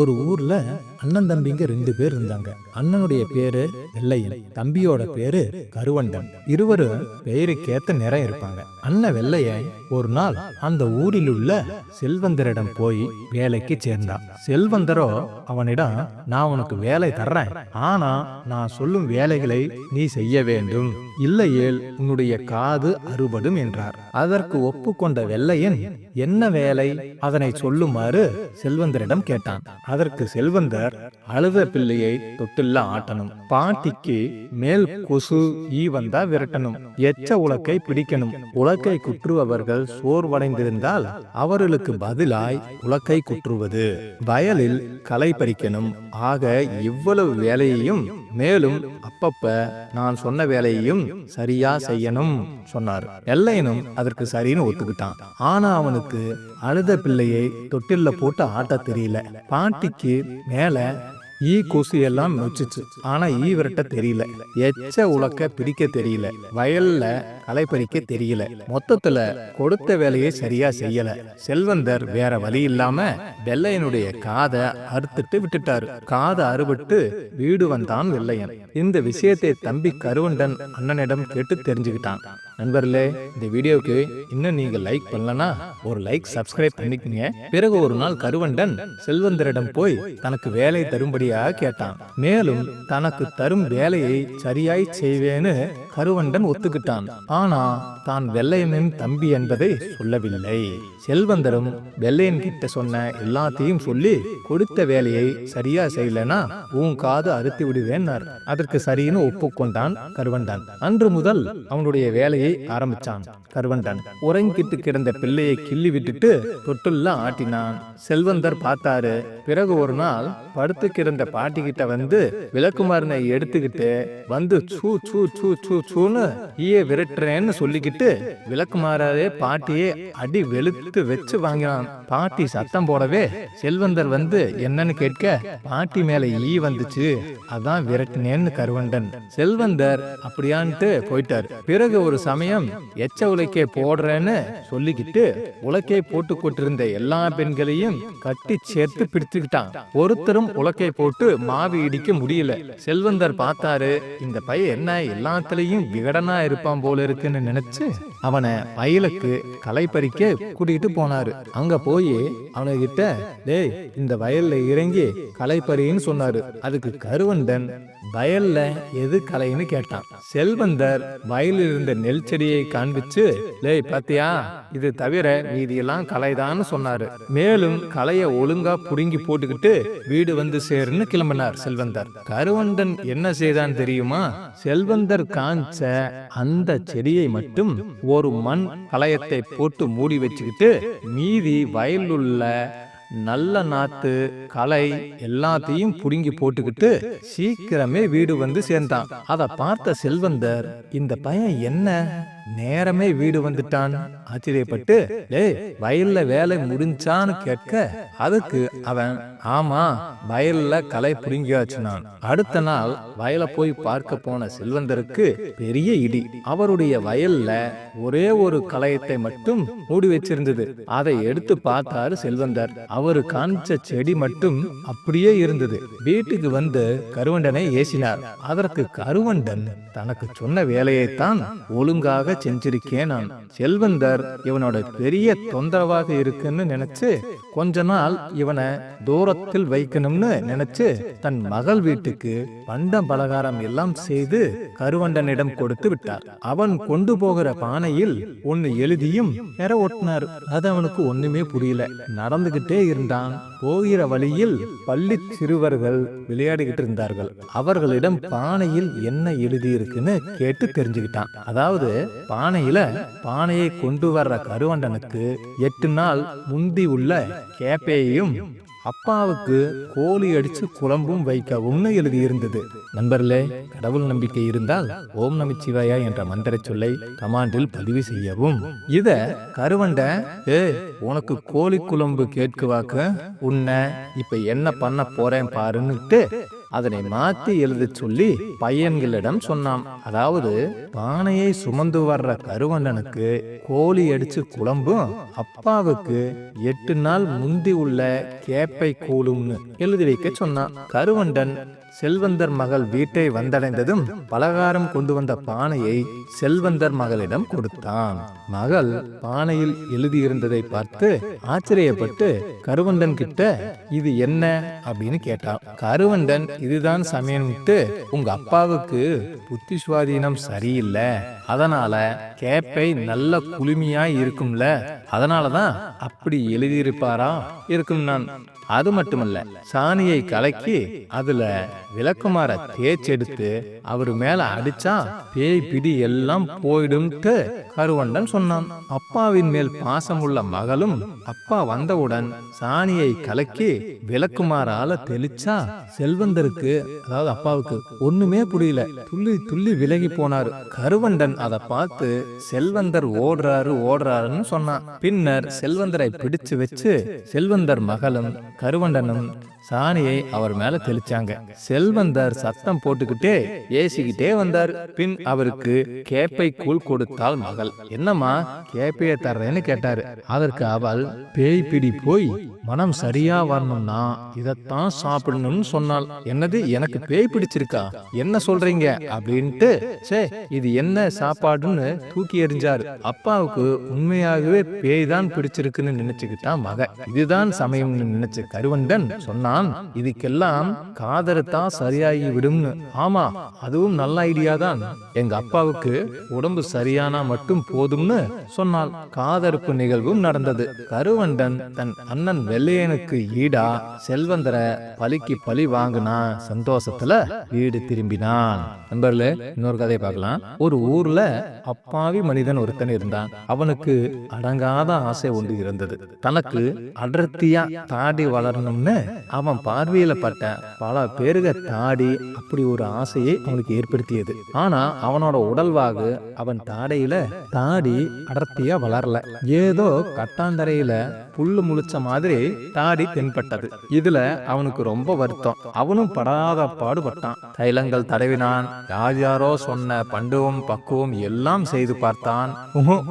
ஒரு ஊர்ல அண்ணன் தம்பிங்க ரெண்டு பேர் இருந்தாங்க. அண்ணனுடைய பேரு வெள்ளையன் தம்பியோட பேரு கருவண்டன். இருவரும் பெயருக்கேத்த நிறம் இருப்பாங்க. அண்ணன் வெள்ளையன் ஒரு நாள் அந்த ஊரில் உள்ள செல்வந்தரிடம் போய் வேலைக்கு சேர்ந்தான். செல்வந்தரோ அவனிடம் நான் உனக்கு வேலை தர்றேன். ஆனா நான் சொல்லும் வேலைகளை நீ செய்ய வேண்டும். இல்லையேல் உன்னுடைய காது அறுபடும் என்றார். அதற்கு ஒப்புக்கொண்ட வெள்ளையன் என்ன வேலை? அதனை சொல்லுமாறு செல்வந்தரிடம் கேட்டான். அதற்கு செல்வந்தர் அழுத பிள்ளையை தொட்டில்ல ஆட்டணும். பாட்டிக்கு மேல் கொசு ஈ வந்தா விரட்டணும். எச்ச உலக்கை பிடிக்கணும். உலக்கை குற்றுபவர்கள் சோர்வடைந்திருந்தால் அவர்களுக்கு பதிலாய் உலக்கை குற்றுவது. வயலில் களை பறிக்கணும். ஆக இவ்வளவு வேலையையும் மேலும் அப்பப்ப நான் சொன்ன வேலையையும் சரியா செய்யணும் சொன்னார். எல்லையனும் அதற்கு சரின்னு ஒத்துக்கிட்டான். ஆனா அவனுக்கு அழுத பிள்ளையை தொட்டில்ல போட்டு ஆட்ட தெரியல. பாட்டிக்கு மேல ஈ கொசு எல்லாம் நொச்சிச்சு ஆனா ஈ விரட்ட தெரியல. எச்ச உலக்க பிடிக்க தெரியல. வயல்ல களை பறிக்க தெரியல. மொத்தத்துல கொடுத்த வேலையை சரியா செய்யல. செல்வந்தர் வேற வழி இல்லாம வெள்ளையனுடைய காதை அறுத்துட்டு விட்டுட்டாரு. காதை அறுபட்டு வீடு வந்தான் வெள்ளையன். இந்த விஷயத்தை தம்பி கருவண்டன் அண்ணனிடம் கேட்டு தெரிஞ்சுக்கிட்டான். நண்பர்களே இந்த வீடியோவுக்கு இன்னும் நீங்க லைக் பண்ணலனா ஒரு லைக் சப்ஸ்கிரைப் பண்ணிக்கங்க. பிறகு ஒரு நாள் கருவண்டன் செல்வந்தரிடம் போய் தனக்கு வேலை தரும்படியாக கேட்டான். மேலும் தனக்கு தரும் வேலையை சரியாய் செய்வேன்னு கருவண்டன் ஒத்துக்கிட்டான். ஆனா தான் வெள்ளையனின் தம்பி என்பதை சொல்லவில்லை. செல்வந்தரும் வெள்ளையன் கிட்ட சொன்ன எல்லாத்தையும் சொல்லி கொடுத்த வேலையை சரியா செய்யலனா உன் காது அறுத்து விடுவேன்னார். அதற்கு சரின்னு ஒப்புக்கொண்டான் கருவண்டான். அன்று முதல் அவனுடைய வேலையை ஆரம்பிச்சான். கருவண்டன் உறங்கிட்டு கிடந்த பிள்ளையை கிள்ளி விட்டுட்டு தொட்டுல்லாம் ஆட்டினான். செல்வந்தர் பார்த்தாரு பிறகு ஒரு நாள் படுத்து கிடந்த பாட்டி கிட்ட வந்து விளக்குமாரனை எடுத்துக்கிட்டு வந்து சூ சூ சூ சூ சூன்னு ஈய விரட்டுறேன்னு சொல்லிக்கிட்டு விளக்குமாரே பாட்டியே அடி வெளுத்து வச்சு வாங்கினான். பாட்டி சத்தம் போடவே செல்வந்தர் வந்து என்னன்னு கேட்க பாட்டி மேல ஈ வந்துச்சு. அதான் விரட்டினேன்னு கருவண்டன். செல்வந்தர் அப்படியான்ட்டு போயிட்டார். பிறகு ஒரு சமயம் எச்ச உலக்கே போடுறேன்னு சொல்லிக்கிட்டு உலக்கை போட்டு கொண்டிருந்த எல்லா பெண்களையும் கட்டி சேர்த்து பிடிச்சுக்கிட்டான் ஒருத்தரும் உலக்கை போட்டு மாவு இடிக்க முடியல. செல்வந்தர் பார்த்தாரு இந்த பையன் என்ன எல்லாத்துலயும் விகடனா இருப்பான் போல இருக்குன்னு நினைச்சு அவனை வயலுக்கு களை பறிக்க கூட்டிட்டு போனாரு. அங்க போய் அவனுகிட்ட டேய் இந்த வயல்ல இறங்கி களை பறின்னு சொன்னாரு. அதுக்கு கருவந்தன் வயல்ல எது கலைன்னு கேட்டான். செல்வந்தர் வயலில் இருந்த நெல் செடியை காண்பிச்சு லேய் பாத்தியா? இது தவிர மீதியெல்லாம் கலைதான்னு சொன்னாரு. மேலும் கலைய ஒழுங்கா புடுங்கி போட்டுக்கிட்டு வீடு வந்து சேருன்னு கிளம்பினார் செல்வந்தர். கருவண்டன் என்ன செய்தான் தெரியுமா? செல்வந்தர் காஞ்ச அந்த செடியை மட்டும் ஒரு மண் களையத்தை போட்டு மூடி வச்சுக்கிட்டு மீதி வயலுள்ள நல்ல நாத்து களை எல்லாத்தையும் புடுங்கி போட்டுக்கிட்டு சீக்கிரமே வீடு வந்து சேர்ந்தான். அதை பார்த்த செல்வந்தர் இந்த பையன் என்ன? நேரமே வீடு வந்துட்டான். ஆச்சரியப்பட்டு டேய் வயல்ல வேலை முடிஞ்சான்னு கேட்க அதுக்கு அவன் ஆமா வயல்ல களை புடுங்கியாச்சுனான். அடுத்த நாள் வயலை போய் பார்க்க போன செல்வந்தருக்கு பெரிய இடி. அவருடைய வயல்ல ஒரே ஒரு களையத்தை மட்டும் மூடி வச்சிருந்தது. அதை எடுத்து பார்த்தாரு செல்வந்தர். அவரு காமிச்ச செடி மட்டும் அப்படியே இருந்தது. வீட்டுக்கு வந்து கருவண்டனை ஏசினார். அதற்கு கருவண்டன் தனக்கு சொன்ன வேலையைத்தான் ஒழுங்காக செஞ்சிருக்கேன் நான். செல்வந்தர் இவனோட பெரிய தொந்தரவாக இருக்குன்னு நினைச்சு கொஞ்ச நாள் இவனை தூரத்தில் வைக்கணும்னு நினைச்சு தன் மகள் வீட்டுக்கு பண்டம் பலகாரம் எல்லாம் செய்து கருவண்டனிடம் கொடுத்து விட்டார். அவன் கொண்டு போகிற பானையில் ஒன்னு எழுதியும் பெற ஒட்டினார். அது அவனுக்கு ஒண்ணுமே புரியல. நடந்துகிட்டே இருந்தான். போகிற வழியில் பள்ளி சிறுவர்கள் விளையாடிக்கிட்டு இருந்தார்கள். அவர்களிடம் பானையில் என்ன எழுதி இருக்குன்னு கேட்டு தெரிஞ்சுக்கிட்டான். அதாவது பானையில பானையை கொண்டு வர்ற கருவண்டனுக்கு எட்டு நாள் முந்தி உள்ள கேப்பேயும் அப்பாவுக்கு கோழி அடிச்சு குழம்பும் வைக்கவும்னு எழுதியிருந்தது. நண்பர்களே கடவுள் நம்பிக்கை இருந்தால் ஓம் நமச்சிவாயா என்ற மந்திர சொல்லை கமாண்டில் பதிவு செய்யவும். இத கருவண்ட ஏ உனக்கு கோழி குழம்பு கேட்குவாக்க? உன்னை இப்ப என்ன பண்ண போறேன் பாருன்னுட்டு அதனை மாத்தி எழுதச் சொல்லி பையன்களிடம் சொன்னான். அதாவது பானையை சுமந்து வர்ற கருவண்டனுக்கு கோழி அடிச்சு குழம்பும் அப்பாவுக்கு எட்டு நாள் முந்தி உள்ள கேப்பை கூலும்னு எழுதி வைக்க சொன்னான். கருவண்டன் செல்வந்தர் மகள் வீட்டை வந்தடைந்ததும் பலகாரம் கொண்டு வந்த பானையை செல்வந்தர் மகளிடம் கொடுத்தான். மகள் பானையில் எழுதியிருந்ததை பார்த்து ஆச்சரியப்பட்டு கருவண்டன் கிட்ட இது என்ன? அப்படின்னு கேட்டான். கருவண்டன் இதுதான் சமயம்ட்டு உங்க அப்பாவுக்கு புத்தி சுவாதீனம் சரியில்லை. அதனால கேப்பை நல்ல குளுமையா இருக்கும்ல. அதனாலதான் அப்படி எழுதியிருப்பாரா இருக்கும் நான். அது மட்டுமல்ல சாணியை கலக்கி அதுல விளக்குமார தேய்ச்செடுத்து அவர் மேல அடிச்சா பேய் பிடி எல்லாம் போயிடும்ட்டு கருவண்டன் சொன்னான். அப்பாவின் மேல் பாசமுள்ள மகளும் அப்பா வந்தவுடன் சாணியை கலக்கி விளக்குமாறால தெளிச்சா செல்வந்தருக்கு அதாவது அப்பாவுக்கு. ஒண்ணுமே புரியல. துள்ளி துள்ளி விலகி போனாரு. கருவண்டன் அதை பார்த்து செல்வந்தர் ஓடுறாரு ஓடுறாருன்னு சொன்னான். பின்னர் செல்வந்தரை பிடிச்சு வச்சு செல்வந்தர் மகளும் கருவண்டனும் சாணியை அவர் மேல தெளிச்சாங்க. செல்வந்தர் சத்தம் போட்டுக்கிட்டே ஏசிக்கிட்டே வந்தார். பின் அவருக்கு கேப்பை கூழ் கொடுத்தாள் மகள். என்னம்மா? கேப்பைய தர்றேன்னு கேட்டாரு. அதற்கு அவள் பேய் பிடி போய் மனம் சரியா வரணும்னா இதைத்தான் சாப்பிடணும்னு சொன்னாள். என்னது? எனக்கு பேய் பிடிச்சிருக்கா? என்ன சொல்றீங்க? அப்படின்ட்டு சே இது என்ன சாப்பாடுன்னு தூக்கி எறிஞ்சாரு. அப்பாவுக்கு உண்மையாகவே பேய் தான் பிடிச்சிருக்குன்னு நினைச்சுக்கிட்டா மக இதுதான் சமயம்னு நினைச்ச கருவண்டன் சொன்னான் இதுக்கெல்லாம் காதரத்தான் சரியாகி விடும்னு ஆமா அதுவும் நல்ல ஐடியா தான் எங்க அப்பாவுக்கு உடம்பு சரியானா மட்டும் போதும்னு சொன்னால் காதறுப்பு நிகழ்வும் நடந்தது. கருவண்டன் தன் அண்ணன் வெள்ளையனுக்கு ஈடா செல்வந்தர பலிக்கு பழி வாங்கினா சந்தோஷத்துல வீடு திரும்பினான். நண்பர்களே இன்னொரு கதையை பார்க்கலாம். ஒரு ஊர்ல அப்பாவி மனிதன் ஒருத்தன் இருந்தான். அவனுக்கு அடங்காத ஆசை ஒன்று இருந்தது. தனக்கு அடர்த்தியா தாடி வளரணும்னு அவன் அவன் பார்வையில பட்ட பல பேருக தாடி அப்படி ஒரு ஆசையை அவனுக்கு ஏற்படுத்தியது. ஆனா அவனோட உடல்வாகு அவன் தாடையில தாடி அடர்த்தியா வளரல. ஏதோ கட்டாந்தரையில புல்லு முழிச்ச மாதிரி தாடி தென்பட்டது. இதுல அவனுக்கு ரொம்ப வருத்தம். அவனும் படாத பாடுபட்டான். தைலங்கள் தடவினான். யார் யாரோ சொன்ன பண்டுவும் பக்குவம் எல்லாம் செய்து பார்த்தான்.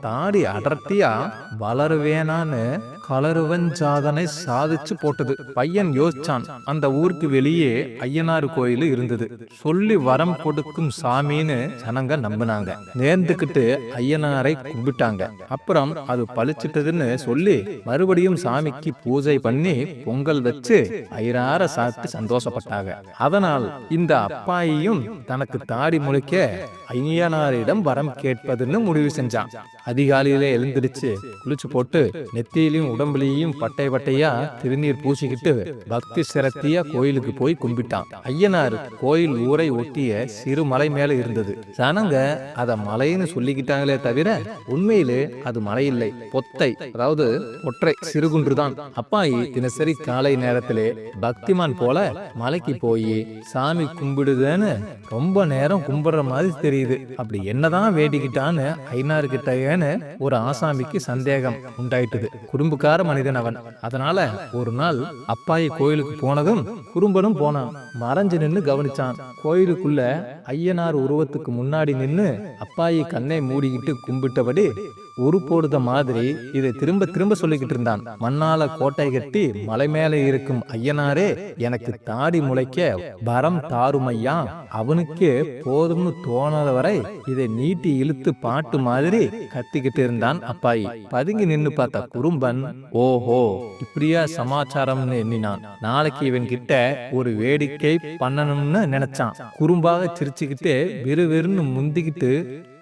தாடி அடர்த்தியா வளருவேனான்னு கலருவன் சாதனை சாதிச்சு போட்டது. பையன் யோசிச்சான் அந்த ஊருக்கு வெளியே ஐயனார் கோயில் இருந்தது. சொல்லி வரம் கொடுக்கும் சாமின்னு ஜனங்க நம்பினாங்க. நேர்ந்துக்கிட்டு ஐயனாரை கும்பிட்டாங்க. அப்புறம் அது பழிச்சிட்டதுன்னு சொல்லி மறுபடியும் சாமிக்கு பூஜை பண்ணி பொங்கல் வச்சு ஐரார சாப்பிட்டு சந்தோஷப்பட்டாங்க. அதனால் இந்த அப்பாயியும் தனக்கு தாடி முழிக்க ஐயனாரிடம் வரம் கேட்பதுன்னு முடிவு செஞ்சான். அதிகாலையிலே எழுந்திருச்சு குளிச்சு போட்டு நெத்தியிலையும் உடம்புலையும் பட்டை பட்டையா திருநீர் பூசிக்கிட்டு பக்தி சிரத்தியா கோயிலுக்கு போய் கும்பிட்டான். ஐயனார் கோயில் ஊரை ஒட்டிய சிறு மலை மேல இருந்தது. ஜனங்க அத மலைன்னு சொல்லிக்கிட்டாங்களே தவிர உண்மையிலே அது மலை இல்லை பொத்தை அதாவது ஒற்றை சிறுகுன்றுதான் அப்பாயி தினசரி காலை நேரத்திலே பக்திமான் போல மலைக்கு போய் சாமி கும்பிடுதேன்னு ரொம்ப நேரம் கும்பிடுற மாதிரி தெரியுது. அப்படி என்னதான் வேடிக்கிட்டான்னு ஐநாறு கிட்டேன்னு ஒரு ஆசாமிக்கு சந்தேகம் உண்டாயிட்டுது. குறும்புக்கார மனிதன் அவன். அதனால ஒரு நாள் அப்பாயி கோயிலுக்கு போனதும் குறும்பனும் போனான். மறைஞ்சு நின்னு கவனிச்சான். கோயிலுக்குள்ள ஐயனார் உருவத்துக்கு முன்னாடி நின்னு அப்பாயி கண்ணை மூடிக்கிட்டு கும்பிட்டபடி உரு போடுத மாதிரி இதை திரும்ப திரும்ப சொல்லிக்கிட்டு இருந்தான். மண்ணால கோட்டை கட்டி மலை மேலே இருக்கும் ஐயனாரே எனக்கு தாடி முளைக்க பரம் தாருமையா? அவனுக்கே போதும்னு தோணாத வரை இதை நீட்டி இழுத்து பாட்டு மாதிரி கத்திக்கிட்டு இருந்தான் அப்பாயி. பதுங்கி நின்னு பார்த்த குறும்பன் ஓஹோ இப்படியா சமாச்சாரம்னு எண்ணினான். நாளைக்கு இவன் கிட்ட ஒரு வேடிக்கை பண்ணணும்னு நினைச்சான். குறும்பாக சிரிச்சுக்கிட்டு விறுவிறுன்னு முந்திக்கிட்டு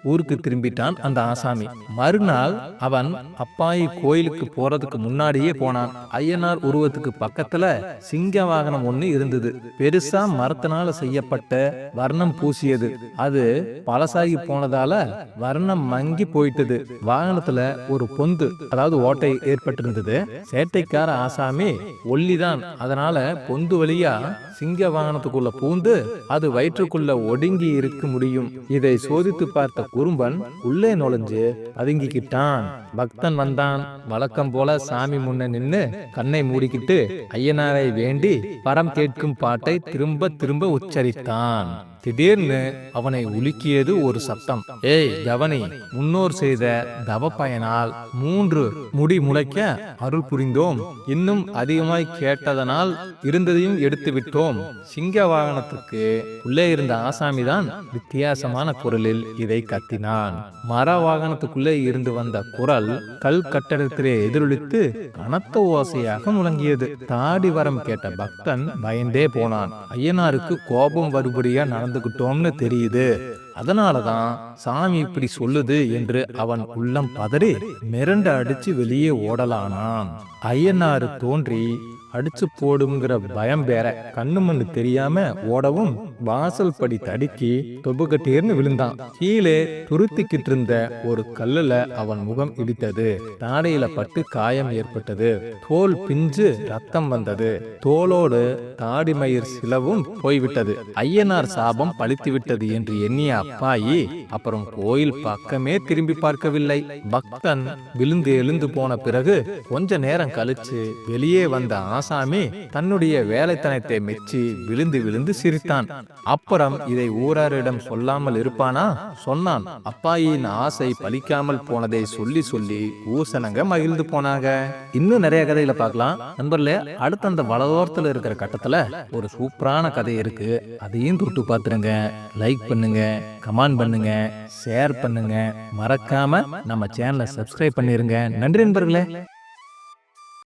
ஊருக்கு திரும்பிட்டான் அந்த ஆசாமி. மறுநாள் அவன் அப்பாயி கோயிலுக்கு போறதுக்கு முன்னாடியே போனான். ஐயனார் உருவத்துக்கு பக்கத்துல சிங்க வாகனம் ஒண்ணு இருந்தது. பெருசா மரத்தினால செய்யப்பட்ட வர்ணம் பூசியது. அது பழசாகி போனதால வர்ணம் மங்கி போயிட்டது. வாகனத்துல ஒரு பொந்து அதாவது ஓட்டை ஏற்பட்டிருந்தது. சேட்டைக்கார ஆசாமி ஒல்லிதான். அதனால பொந்து வழியா சிங்க வாகனத்துக்குள்ள பூந்து அது வயிற்றுக்குள்ள ஒடுங்கி இருக்க முடியும். இதை சோதித்து பார்த்த குறும்பன் உள்ளே நுழைஞ்சு பதுங்கிக்கிட்டான் பக்தன் வந்தான். வழக்கம் போல சாமி முன்ன நின்னு கண்ணை மூடிக்கிட்டு ஐயனாரை வேண்டி பரம் கேட்கும் பாட்டை திரும்ப திரும்ப உச்சரித்தான். திடீர்னு அவனை உலுக்கியது ஒரு சத்தம். ஏய் கவனி முன்னோர் செய்த தவ பயனால் மூன்று முடி முளைக்க அருள் புரிந்தோம். இன்னும் அதிகமாய் கேட்டதனால் இருந்ததையும் எடுத்து விட்டோம். சிங்க வாகனத்துக்கு உள்ளே இருந்த ஆசாமிதான் வித்தியாசமான குரலில் இதை கத்தினான். மர வாகனத்துக்குள்ளே இருந்து வந்த குரல் கல் கட்டடத்திலே எதிரொலித்து கனத்த ஓசையாக முழங்கியது. தாடி வரம் கேட்ட பக்தன் பயந்தே போனான். ஐயனாருக்கு கோபம் வருபடியா நடந்த நடந்துகிட்டோம்னு தெரியுது. அதனாலதான் சாமி இப்படி சொல்லுது என்று அவன் உள்ளம் பதறி மிரண்டு அடிச்சு வெளியே ஓடலானான். ஐயனாறு தோன்றி அடிச்சு போடுங்கிற பயம் வேற. கண்ணு மண்ணு தெரியாம ஓடவும் வாசல் படி தடுக்கி தொபுகட்டீர்னு விழுந்தான். கீழே துருத்திக்கிட்டு இருந்த ஒரு கல்லுல அவன் முகம் இடித்தது. தாடையில பட்டு காயம் ஏற்பட்டது. தோல் பிஞ்சு ரத்தம் வந்தது. தோலோடு தாடிமயிர் சிலவும் போய்விட்டது. ஐயனார் சாபம் பழித்து விட்டது என்று எண்ணிய அப்பாயி அப்புறம் கோயில் பக்கமே திரும்பி பார்க்கவில்லை. பக்தன் விழுந்து எழுந்து போன பிறகு கொஞ்ச நேரம் கழிச்சு வெளியே வந்த ஆசாமி தன்னுடைய வேலைத்தனத்தை மெச்சி விழுந்து விழுந்து சிரித்தான். அப்புறம் இதை ஊராரிடம் சொல்லாமல் இருப்பானா? சொன்னான். அப்பாயின் ஆசை பலிக்காமல் போனதை சொல்லி சொல்லி ஊசனங்க மகிழ்ந்து போனாங்க. இன்னும் நிறைய கதைகளை பார்க்கலாம். நண்பர்களே அடுத்த அந்த வளதோரத்தில் இருக்கிற கட்டத்துல ஒரு சூப்பரான கதை இருக்கு. அதையும் தொட்டு பார்த்துருங்க. லைக் பண்ணுங்க கமெண்ட் பண்ணுங்க ஷேர் பண்ணுங்க. மறக்காம நம்ம சேனலை சப்ஸ்கிரைப் பண்ணிருங்க. நன்றி நண்பர்களே.